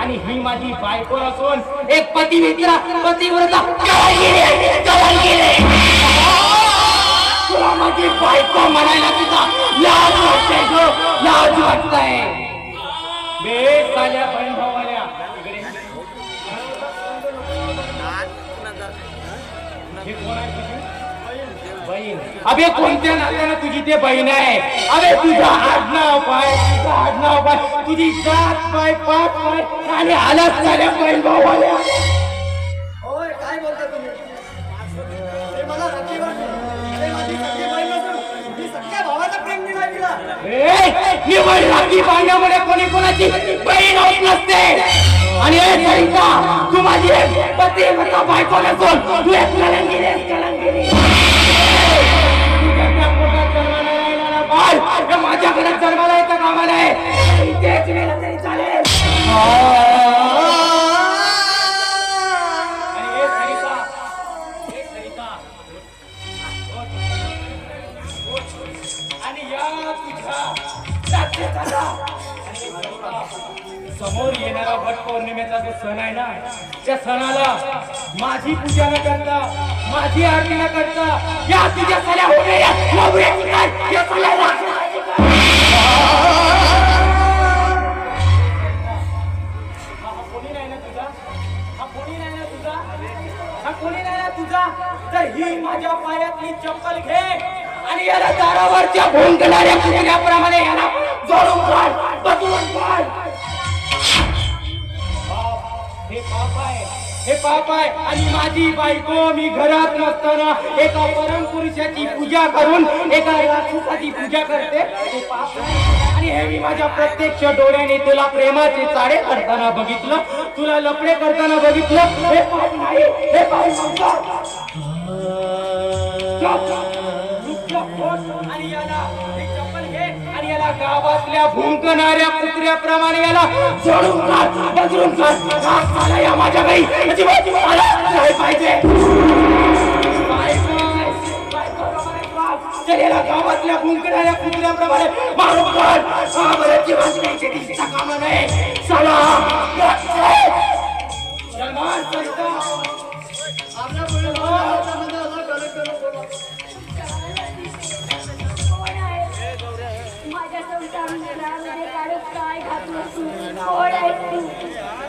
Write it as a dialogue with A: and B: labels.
A: आणि ही माझी बायको असून एक पतिमित्र पतिव्रता जळाली तुला माझी बायको म्हणायला तुझा लाज वाटते जो लाज वाटतंय. बे साल्या बहीण भावाल्या बहीण. अबे कोणत्या नात्यानं तुझी ते बहीण आहे? अबे तुझा आडनाव पाय आडनाव पाय तुझी जात पाय पाच पाय आणि आलाच साल्या बहीण भावाल्या.
B: होय काय बोलता तुम्ही? ते मला रतीवर ते माझी सख्खी बहीण असून मी सख्ख्या भावाचा प्रेम दिला. तिला
A: ए, निवड राखी बांधण्यामुळे कोणी कोणाची बहीण होत नसते. आणि सरिता तू माझी एक पती बायको नसून. तू एक आहेस, कलंगिरी तू चालेल. आणि या तुझ्या समोर येणारा वट पौर्णिमेचा जो सण आहे ना त्या सणाला माझी पूजा न करता माझी आरती न करता या तुझ्या सल्या होणाऱ्या तर ही माझ्या पायातली चप्पल घे आणि याला दारावरच्या भोंगणाऱ्या कुत्र्याप्रमाणे याला जोडून काढ बदलून काढ हे पाप आहे हे पाप आहे आणि माझी बायको मी घरात नसताना एका परम पुरुषाची पूजा करून एका राक्षसाची पूजा करते. हे पाप आहे. आणि हे मी माझ्या प्रत्यक्ष डोळ्याने तुला प्रेमाचे चाळे करताना बघितलं. तुला लपडे करताना बघितलं. हे पाप नाही. हे पाप आणि याला गावातल्या भुंकणाऱ्या कुत्र्याप्रमाणे याला सोडून काढ बदलून काढ. काढ या माझ्या गाई अजिबात मला नाही पाहिजे. बायको, याला गावातल्या भुंकणाऱ्या कुत्र्याप्रमाणे मारून काढ. हा बरं जीवन द्यायची दिसता कामा नाही. चला.
C: संसारामध्ये काढून काय घातलं तू?